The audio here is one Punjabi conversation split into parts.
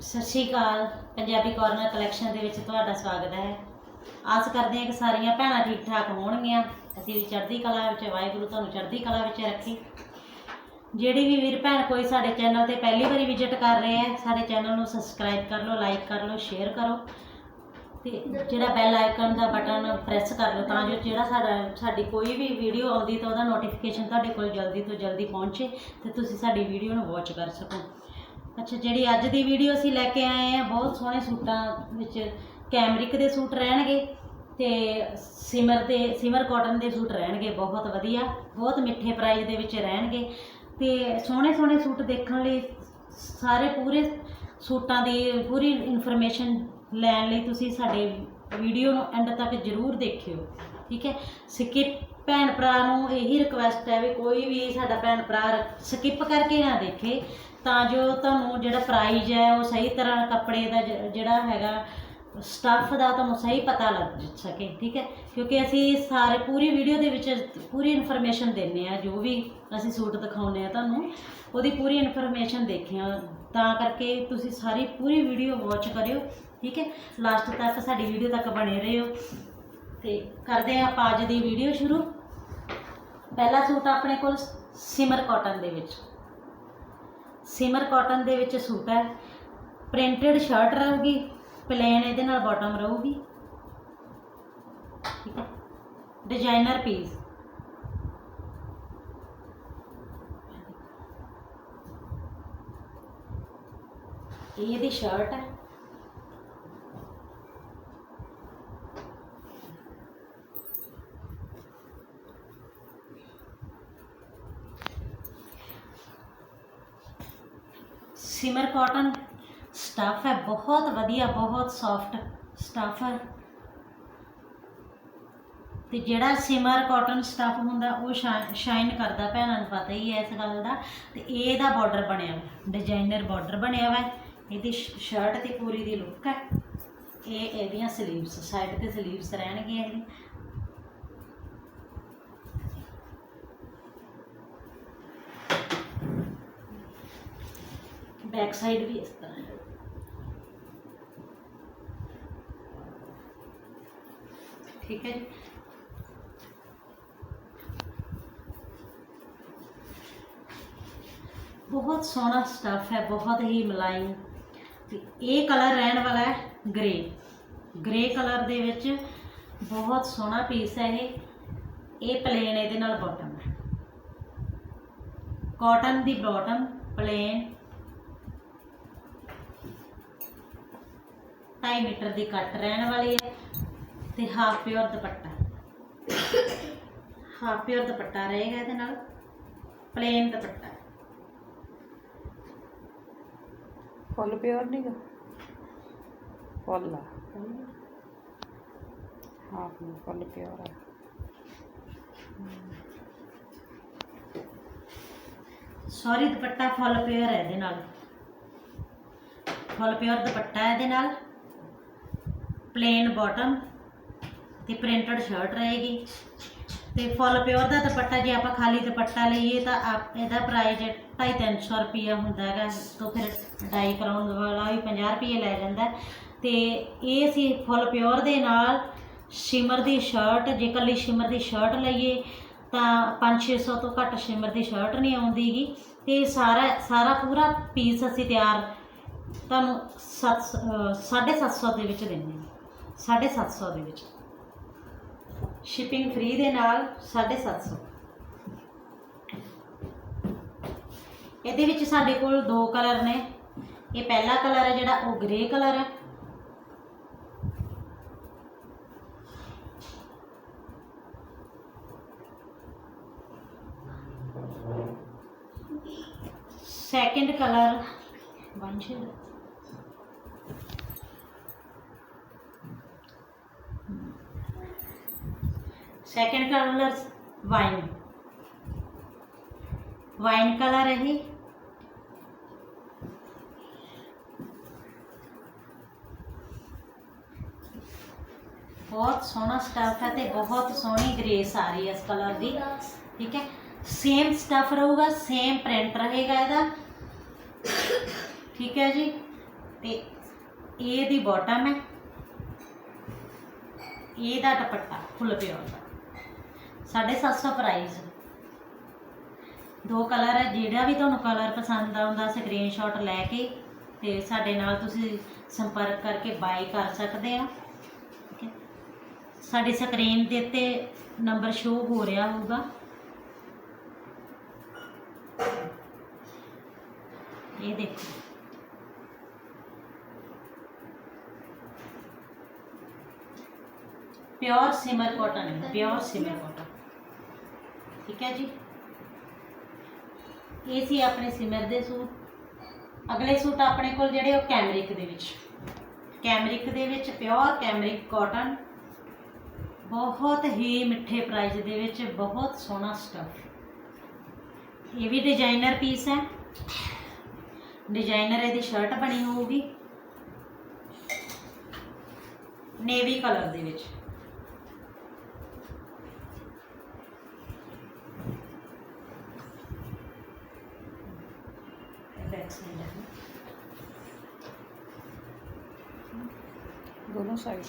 ਸਤਿ ਸ਼੍ਰੀ ਅਕਾਲ। ਪੰਜਾਬੀ ਕੋਰਨਰ ਕਲੈਕਸ਼ਨ ਦੇ ਵਿੱਚ ਤੁਹਾਡਾ ਸਵਾਗਤ ਹੈ। ਆਸ ਕਰਦੇ ਹਾਂ ਕਿ ਸਾਰੀਆਂ ਭੈਣਾਂ ਠੀਕ ਠਾਕ ਹੋਣਗੀਆਂ। ਅਸੀਂ ਵੀ ਚੜ੍ਹਦੀ ਕਲਾ ਵਿੱਚ, ਵਾਹਿਗੁਰੂ ਤੁਹਾਨੂੰ ਚੜ੍ਹਦੀ ਕਲਾ ਵਿੱਚ ਰੱਖੇ। ਜਿਹੜੀ ਵੀ ਵੀਰ ਭੈਣ ਕੋਈ ਸਾਡੇ ਚੈਨਲ ਤੇ ਪਹਿਲੀ ਵਾਰੀ ਵਿਜ਼ਿਟ ਕਰ ਰਹੇ ਹੈ, ਸਾਡੇ ਚੈਨਲ ਨੂੰ ਸਬਸਕ੍ਰਾਈਬ ਕਰ ਲਓ ਲਾਈਕ ਕਰ ਲਓ ਸ਼ੇਅਰ ਕਰੋ। ਤੇ ਜਿਹੜਾ ਬੈਲ ਆਈਕਨ ਦਾ ਬਟਨ ਪ੍ਰੈਸ ਕਰ ਲਓ, ਤਾਂ ਜੋ ਜਿਹੜਾ ਸਾਡਾ, ਸਾਡੀ ਕੋਈ ਵੀ ਵੀਡੀਓ ਆਉਂਦੀ ਤਾਂ ਉਹਦਾ ਨੋਟੀਫਿਕੇਸ਼ਨ ਤੁਹਾਡੇ ਕੋਲ ਜਲਦੀ ਤੋਂ ਜਲਦੀ ਪਹੁੰਚੇ ਤੇ ਤੁਸੀਂ ਸਾਡੀ ਵੀਡੀਓ ਨੂੰ ਵਾਚ ਕਰ ਸਕੋ। ਅੱਛਾ, ਜਿਹੜੀ ਅੱਜ ਦੀ ਵੀਡੀਓ ਅਸੀਂ ਲੈ ਕੇ ਆਏ ਆ, ਬਹੁਤ ਸੋਹਣੇ ਸੂਟਾਂ ਵਿੱਚ ਕੈਮਰਿਕ ਦੇ ਸੂਟ ਰਹਿਣਗੇ ਤੇ ਸਿਮਰ ਦੇ, ਸਿਮਰ ਕਾਟਨ ਦੇ ਸੂਟ ਰਹਿਣਗੇ, ਬਹੁਤ ਵਧੀਆ, ਬਹੁਤ ਮਿੱਠੇ ਪ੍ਰਾਈਸ ਦੇ ਵਿੱਚ ਰਹਿਣਗੇ। ਤੇ ਸੋਹਣੇ ਸੋਹਣੇ ਸੂਟ ਦੇਖਣ ਲਈ ਸਾਰੇ ਪੂਰੇ ਸੂਟਾਂ ਦੀ ਪੂਰੀ ਇਨਫੋਰਮੇਸ਼ਨ ਲੈਣ ਲਈ ਤੁਸੀਂ ਸਾਡੇ ਵੀਡੀਓ ਨੂੰ ਐਂਡ ਤੱਕ ਜ਼ਰੂਰ ਦੇਖਿਓ, ਠੀਕ ਹੈ? ਸਕਿਪ ਭੈਣ ਭਰਾ ਨੂੰ ਇਹੀ ਰਿਕੁਐਸਟ ਹੈ ਵੀ ਕੋਈ ਵੀ ਸਾਡਾ ਭੈਣ ਭਰਾ ਸਕਿਪ ਕਰਕੇ ਨਾ ਦੇਖੇ। ਤਾਂ ਜੋ ਤੁਹਾਨੂੰ ਜਿਹੜਾ ਪ੍ਰਾਈਜ਼ ਹੈ ਉਹ ਸਹੀ ਤਰ੍ਹਾਂ ਕੱਪੜੇ ਦਾ ਜ- ਜਿਹੜਾ ਹੈਗਾ ਸਟੱਫ ਦਾ ਤੁਹਾਨੂੰ ਸਹੀ ਪਤਾ ਲੱਗ ਸਕੇ, ਠੀਕ ਹੈ? ਕਿਉਂਕਿ ਅਸੀਂ ਸਾਰੇ, ਪੂਰੀ ਵੀਡੀਓ ਦੇ ਵਿੱਚ ਪੂਰੀ ਇਨਫੋਰਮੇਸ਼ਨ ਦਿੰਨੇ ਆ ਜੋ ਵੀ ਅਸੀਂ ਸੂਟ ਦਿਖਾਉਂਦੇ ਆ ਤੁਹਾਨੂੰ, ਉਹਦੀ ਪੂਰੀ ਇਨਫੋਰਮੇਸ਼ਨ ਦੇਖਿਆ ਤਾਂ ਕਰਕੇ ਤੁਸੀਂ ਸਾਰੀ ਪੂਰੀ ਵੀਡੀਓ ਵਾਚ ਕਰਿਓ, ਠੀਕ ਹੈ? ਲਾਸਟ ਤੱਕ ਸਾਡੀ ਵੀਡੀਓ ਤੱਕ ਬਣੇ ਰਹੋ। ਤੇ ਕਰਦੇ ਆ ਆਪਾਂ ਅੱਜ ਦੀ ਵੀਡੀਓ ਸ਼ੁਰੂ। ਪਹਿਲਾ ਸੂਟ ਆਪਣੇ ਕੋਲ ਸਿਮਰ ਕਾਟਨ ਦੇ ਵਿੱਚ। ਸਿਮਰ ਕਾਟਨ ਦੇ ਵਿੱਚ ਸੂਟ ਹੈ। ਪ੍ਰਿੰਟਡ ਸ਼ਰਟ ਰਹੂਗੀ ਪਲੇਨ ਇਹਦੇ ਨਾਲ ਬਾਟਮ ਰਹੂਗੀ। ਠੀਕ ਹੈ। ਡਿਜ਼ਾਈਨਰ ਪੀਸ ਇਹ ਇਹਦੀ ਸ਼ਰਟ ਹੈ। ਸਿਮਰ ਕਾਟਨ ਸਟੱਫ ਹੈ, ਬਹੁਤ ਵਧੀਆ, ਬਹੁਤ ਸੌਫਟ ਸਟੱਫ ਹੈ। ਤੇ ਜਿਹੜਾ ਸਿਮਰ ਕਾਟਨ ਸਟੱਫ ਹੁੰਦਾ, ਉਹ ਸ਼ਾਈਨ ਕਰਦਾ ਭੈਣਾਂ ਨੂੰ ਪਤਾ ਹੀ ਹੈ ਇਸ ਗੱਲ ਦਾ। ਤੇ ਇਹਦਾ ਬਾਰਡਰ ਬਣਿਆ ਹੋਇਆ ਡਿਜ਼ਾਈਨਰ ਬਾਰਡਰ ਬਣਿਆ ਹੋਇਆ ਇਹਦੀ ਸ਼ਰਟ ਤੇ ਪੂਰੀ ਦੀ ਲੁੱਕ ਹੈ। ਇਹ ਇਹਦੀਆਂ ਸਲੀਵਸ ਸਾਈਡ ਤੇ ਸਲੀਵਸ ਰਹਿਣਗੀਆਂ ਇਹਦੀ। ਬੈਕ ਸਾਈਡ ਵੀ ਇਸ ਤਰ੍ਹਾਂ ਹੈ। ਠੀਕ ਹੈ ਜੀ। ਬਹੁਤ ਸੋਹਣਾ ਸਟੱਫ ਹੈ, ਬਹੁਤ ਹੀ ਮਲਾਈਮ ਤੇ ਇਹ ਕਲਰ ਰਹਿਣ ਵਾਲਾ ਹੈ ਗ੍ਰੇ ਗ੍ਰੇ ਕਲਰ ਦੇ ਵਿੱਚ ਬਹੁਤ ਸੋਹਣਾ ਪੀਸ ਹੈ ਇਹ। ਇਹ ਪਲੇਨ ਇਹਦੇ ਨਾਲ ਬਾਟਮ ਹੈ। ਕਾਟਨ ਦੀ ਬਾਟਮ ਪਲੇਨ 2.5 ਮੀਟਰ ਦੀ ਕੱਟ ਰਹਿਣ ਵਾਲੀ ਹੈ ਤੇ half pure dupatta. Half pure dupatta ਰਹੇਗਾ ਇਹਦੇ ਨਾਲ ਪਲੇਨ ਦੁਪੱਟਾ। ਫੁੱਲ ਪਿਓਰ ਨਹੀਂਗਾ ਫੁੱਲ ਆ। ਹਾਫ ਨੂੰ ਫੁੱਲ ਪਿਓਰ ਆ। ਸੌਰੀ ਦੁਪੱਟਾ ਫੁੱਲ ਪਿਓਰ ਹੈ ਇਹਦੇ ਨਾਲ। ਫੁੱਲ ਪਿਓਰ ਦੁਪੱਟਾ ਹੈ ਇਹਦੇ ਨਾਲ। ਪਲੇਨ ਬਾਟਮ ਤੇ ਪ੍ਰਿੰਟਡ ਸ਼ਰਟ ਰਹੇਗੀ। ਤੇ ਫੁੱਲ ਪਿਓਰ ਦਾ ਦੁਪੱਟਾ ਜੇ ਆਪਾਂ ਖਾਲੀ ਦੁਪੱਟਾ ਲਈਏ ਤਾਂ ਆਪ ਇਹਦਾ ਪ੍ਰਾਈਸ 250 ਰੁਪਿਆ ਹੁੰਦਾ ਹੈਗਾ। ਤੋਂ ਫਿਰ ਡਾਈ ਕਰਾਉਣ ਵਾਲਾ ਵੀ 50 ਰੁਪਏ ਲੈ ਜਾਂਦਾ। ਹੈ। ਤੇ ਇਹ ਸੀ ਫੁੱਲ ਪਿਓਰ ਦੇ ਨਾਲ ਸ਼ਿਮਰ ਦੀ ਸ਼ਰਟ ਜੇ ਕੱਲੀ ਸ਼ਿਮਰ ਦੀ ਸ਼ਰਟ ਲਈਏ ਤਾਂ 5-600 ਤੋਂ ਘੱਟ ਸ਼ਿਮਰ ਦੀ ਸ਼ਰਟ ਨਹੀਂ ਆਉਂਦੀਗੀ। ਤੇ ਸਾਰਾ ਸਾਰਾ ਪੂਰਾ ਪੀਸ ਅਸੀਂ ਤਿਆਰ ਤੁਹਾਨੂੰ 7 750 ਦੇ ਵਿੱਚ ਦਿੰਦੇ ਹਾਂ। 750 ਦੇ ਵਿੱਚ। ਸ਼ਿਪਿੰਗ ਫ੍ਰੀ ਦੇ ਨਾਲ 750 ਇਹਦੇ ਵਿੱਚ ਸਾਡੇ ਕੋਲ ਦੋ ਕਲਰ ਨੇ। ਇਹ ਪਹਿਲਾ ਕਲਰ ਹੈ ਜਿਹੜਾ ਉਹ ਗ੍ਰੇ ਕਲਰ ਹੈ। Second colour one shade second colour wine wine colour ਹੈ ਇਹ ਬਹੁਤ ਸੋਹਣਾ ਸਟੱਫ ਹੈ ਤੇ ਬਹੁਤ ਸੋਹਣੀ ਗ੍ਰੇਸ ਆ ਰਹੀ ਹੈ ਇਸ ਕਲਰ ਦੀ ਠੀਕ ਹੈ ਸੇਮ ਸਟੱਫ ਰਹੂਗਾ ਸੇਮ ਪ੍ਰਿੰਟ ਰਹੇਗਾ ਇਹਦਾ ਠੀਕ ਹੈ ਜੀ ਤੇ ਇਹ ਦੀ ਬਾਟਮ ਹੈ ਇਹਦਾ ਦੁਪੱਟਾ ਫੁੱਲ ਪਿਓਰ ਦਾ 750 ਪ੍ਰਾਈਸ ਦੋ ਕਲਰ ਹੈ, ਜਿਹੜਾ ਵੀ ਤੁਹਾਨੂੰ ਕਲਰ ਪਸੰਦ ਆਉਂਦਾ ਸਕਰੀਨਸ਼ਾਟ ਲੈ ਕੇ ਤੇ ਸਾਡੇ ਨਾਲ ਤੁਸੀਂ ਸੰਪਰਕ ਕਰਕੇ ਬਾਈ ਕਰ ਸਕਦੇ ਆ। ਠੀਕ ਹੈ। ਸਾਡੀ ਸਕਰੀਨ ਦੇ ਉੱਤੇ ਨੰਬਰ ਸ਼ੋ ਹੋ ਰਿਹਾ ਹੋਊਗਾ। ਇਹ ਦੇਖੋ। Pure summer cotton pure summer cotton ਠੀਕ ਹੈ ਜੀ? ਇਹ ਸੀ ਆਪਣੇ ਸਿਮਰ ਦੇ ਸੂਟ। ਅਗਲੇ ਸੂਟ ਆਪਣੇ ਕੋਲ ਜਿਹੜੇ ਉਹ ਕੈਮਰਿਕ ਦੇ ਵਿੱਚ। ਕੈਮਰਿਕ ਦੇ ਵਿੱਚ ਪਿਓਰ ਕੈਮਰਿਕ ਕਾਟਨ। ਬਹੁਤ ਹੀ ਮਿੱਠੇ ਪ੍ਰਾਈਸ ਦੇ ਵਿੱਚ ਬਹੁਤ ਸੋਹਣਾ ਸਟਫ ਇਹ ਵੀ ਡਿਜ਼ਾਈਨਰ ਪੀਸ ਹੈ। ਡਿਜ਼ਾਈਨਰ ਇਹਦੀ ਸ਼ਰਟ ਬਣੀ ਹੋਊਗੀ। ਨੇਵੀ ਕਲਰ ਦੇ ਵਿੱਚ। ਬੈਕ ਸਾਈਡ ਹੈ ਦੋਨੋਂ ਸਾਈਡ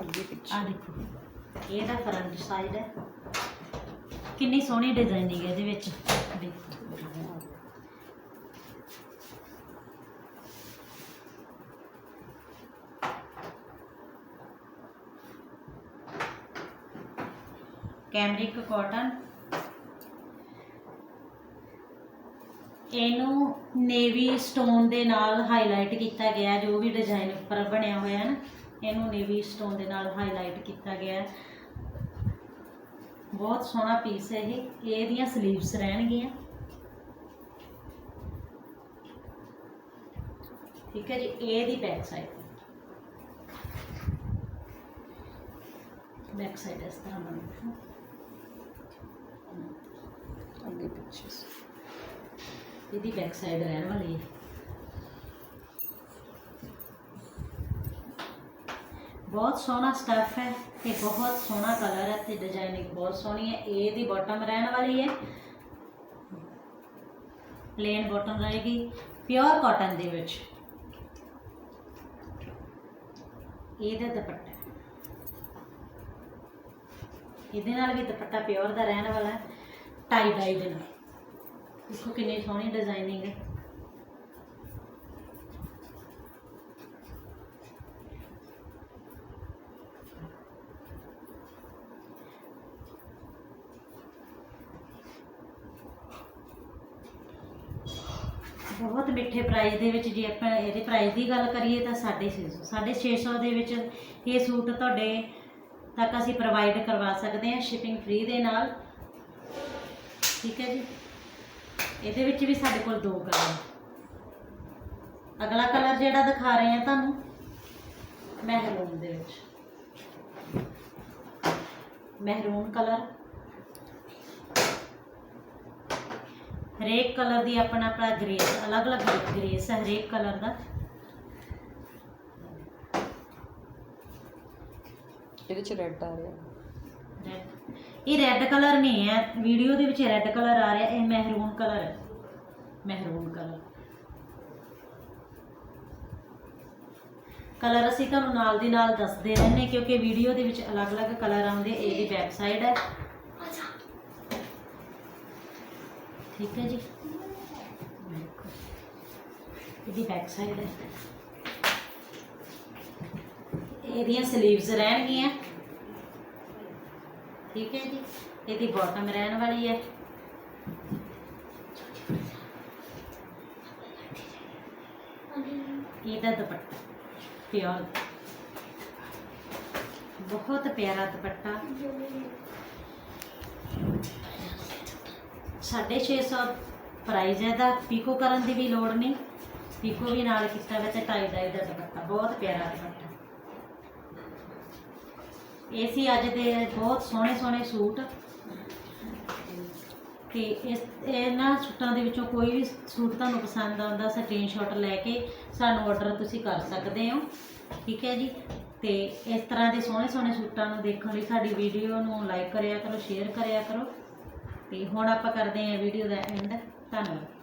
ਅੱਗੇ ਪਿੱਛੇ ਆ ਦੇਖੋ ਇਹਦਾ ਫਰੰਟ ਸਾਈਡ ਹੈ ਕਿੰਨੀ ਸੋਹਣੀ ਡਿਜ਼ਾਈਨਿੰਗ ਹੈ ਇਹਦੇ ਵਿੱਚ ਦੇਖੋ बढ़िया आ गया। ਕੈਮਰਿਕ ਕਾਟਨ ਇਹਨੂੰ ਨੇਵੀ ਸਟੋਨ ਦੇ ਨਾਲ ਹਾਈਲਾਈਟ ਕੀਤਾ ਗਿਆ ਜੋ ਵੀ ਡਿਜ਼ਾਈਨ ਉੱਪਰ ਬਣਿਆ ਹੋਇਆ ਹੈ ਨਾ, ਇਹਨੂੰ ਨੇਵੀ ਸਟੋਨ ਦੇ ਨਾਲ ਹਾਈਲਾਈਟ ਕੀਤਾ ਗਿਆ ਹੈ। ਬਹੁਤ ਸੋਹਣਾ ਪੀਸ ਹੈ ਇਹ ਇਹਦੀਆਂ ਸਲੀਵਸ ਰਹਿਣਗੀਆਂ। ਠੀਕ ਹੈ ਜੀ ਇਹ ਦੀ ਬੈਕ ਸਾਈਡ ਬੈਕ ਸਾਈਡ ਇਸ ਤਰ੍ਹਾਂ ਬਣਦਾ। ਅੱਗੇ ਪਿੱਛੇ। ਇਹਦੀ ਬੈਕ ਸਾਈਡ ਰਹਿਣ ਵਾਲੀ ਹੈ। ਬਹੁਤ ਸੋਹਣਾ ਸਟੱਫ ਹੈ ਤੇ ਬਹੁਤ ਸੋਹਣਾ ਕਲਰ ਹੈ ਤੇ ਡਿਜ਼ਾਈਨਿੰਗ ਬਹੁਤ ਸੋਹਣੀ ਹੈ। ਇਹ ਦੀ ਬਾਟਮ ਰਹਿਣ ਵਾਲੀ ਹੈ। ਪਲੇਨ ਬਾਟਮ ਰਹੇਗੀ। ਪਿਓਰ ਕਾਟਨ ਦੇ ਵਿੱਚ। ਇਹਦਾ ਦੁਪੱਟਾ। ਇਹਦੇ ਨਾਲ ਵੀ ਦੁਪੱਟਾ ਪਿਓਰ ਦਾ ਰਹਿਣ ਵਾਲਾ ਹੈ। ਟਾਈ ਡਾਈ ਦੇ ਨਾਲ। ਦੇਖੋ ਕਿੰਨੀ ਸੋਹਣੀ ਡਿਜ਼ਾਈਨਿੰਗ ਹੈ ਬਹੁਤ ਮਿੱਠੇ ਪ੍ਰਾਈਸ ਦੇ ਵਿੱਚ ਜੇ ਆਪਾਂ ਇਹਦੇ ਪ੍ਰਾਈਸ ਦੀ ਗੱਲ ਕਰੀਏ ਤਾਂ 650 650 ਦੇ ਵਿੱਚ ਇਹ ਸੂਟ ਤੁਹਾਡੇ ਤੱਕ ਅਸੀਂ ਪ੍ਰੋਵਾਈਡ ਕਰਵਾ ਸਕਦੇ ਹਾਂ ਸ਼ਿਪਿੰਗ ਫ੍ਰੀ ਦੇ ਨਾਲ। ਠੀਕ ਹੈ ਜੀ। ਇਹਦੇ ਵਿੱਚ ਵੀ ਸਾਡੇ ਕੋਲ ਦੋ ਕਲਰ ਅਗਲਾ ਕਲਰ ਜਿਹੜਾ ਦਿਖਾ ਰਹੇ ਹਾਂ ਤੁਹਾਨੂੰ, ਮਹਿਰੂਨ ਦੇ ਵਿੱਚ। ਮਹਿਰੂਨ ਕਲਰ। ਹਰੇਕ ਕਲਰ ਦੀ ਆਪਣਾ ਆਪਣਾ ਗ੍ਰੇਸ, ਅਲੱਗ-ਅਲੱਗ ਗ੍ਰੇਸ ਹੈ ਹਰੇਕ ਕਲਰ ਦਾ। ਇਹਦੇ ਚ ਰੈੱਡ ਆ ਰਿਹਾ। ਇਹ ਰੈੱਡ ਕਲਰ ਨਹੀਂ ਹੈ। ਵੀਡੀਓ ਦੇ ਵਿੱਚ ਰੈੱਡ ਕਲਰ ਆ ਰਿਹਾ ਇਹ ਮਹਿਰੂਨ ਕਲਰ ਹੈ। ਮਹਿਰੂਨ ਕਲਰ ਕਲਰ ਅਸੀਂ ਤੁਹਾਨੂੰ ਨਾਲ ਦੀ ਨਾਲ ਦੱਸਦੇ ਰਹਿੰਦੇ ਕਿਉਂਕਿ ਵੀਡੀਓ ਦੇ ਵਿੱਚ ਅਲੱਗ-ਅਲੱਗ ਕਲਰ ਆਉਂਦੇ ਇਹਦੀ ਸਾਈਡ ਹੈ। ਠੀਕ ਹੈ ਜੀ। ਇਹਦੀ ਬੈਕ ਸਾਈਡ ਹੈ। ਇਹਦੀਆਂ ਸਲੀਵਸ ਰਹਿਣਗੀਆਂ। ਠੀਕ ਹੈ ਜੀ, ਇਹਦੀ ਬਾਟਮ ਰਹਿਣ ਵਾਲੀ ਹੈ। ਇਹਦਾ ਦੁਪੱਟਾ, ਪਿਓਰ। ਬਹੁਤ ਪਿਆਰਾ ਦੁਪੱਟਾ। 650 ਪ੍ਰਾਈਸ ਹੈ ਦਾ ਪੀਕੋ ਕਰਨ ਦੀ ਵੀ ਲੋੜ ਨਹੀਂ। ਪੀਕੋ ਵੀ ਨਾਲ ਕੀਤਾ ਹੋਇਆ ਤੇ ਟਾਈ ਡਾਈ ਦਾ ਦੁਪੱਟਾ, ਬਹੁਤ ਪਿਆਰਾ ਦੁਪੱਟਾ। ਇਹ ਸੀ ਅੱਜ ਦੇ ਬਹੁਤ ਸੋਹਣੇ ਸੋਹਣੇ ਸੂਟ। ਤੇ ਇਸ, ਇਹਨਾਂ ਸੂਟਾਂ ਦੇ ਵਿੱਚੋਂ ਕੋਈ ਵੀ ਸੂਟ ਤੁਹਾਨੂੰ ਪਸੰਦ ਆਉਂਦਾ ਸਕਰੀਨਸ਼ਾਟ ਲੈ ਕੇ ਸਾਨੂੰ ਆਰਡਰ ਤੁਸੀਂ ਕਰ ਸਕਦੇ ਹੋ। ਠੀਕ ਹੈ ਜੀ? ਤੇ ਇਸ ਤਰ੍ਹਾਂ ਦੇ ਸੋਹਣੇ ਸੋਹਣੇ ਸੂਟਾਂ ਨੂੰ ਦੇਖਣ ਲਈ ਸਾਡੀ ਵੀਡੀਓ ਨੂੰ ਲਾਈਕ ਕਰਿਆ ਕਰੋ ਸ਼ੇਅਰ ਕਰਿਆ ਕਰੋ। ਤੇ ਹੁਣ ਆਪਾਂ ਕਰਦੇ ਹਾਂ ਵੀਡੀਓ ਦਾ ਐਂਡ ਧੰਨਵਾਦ।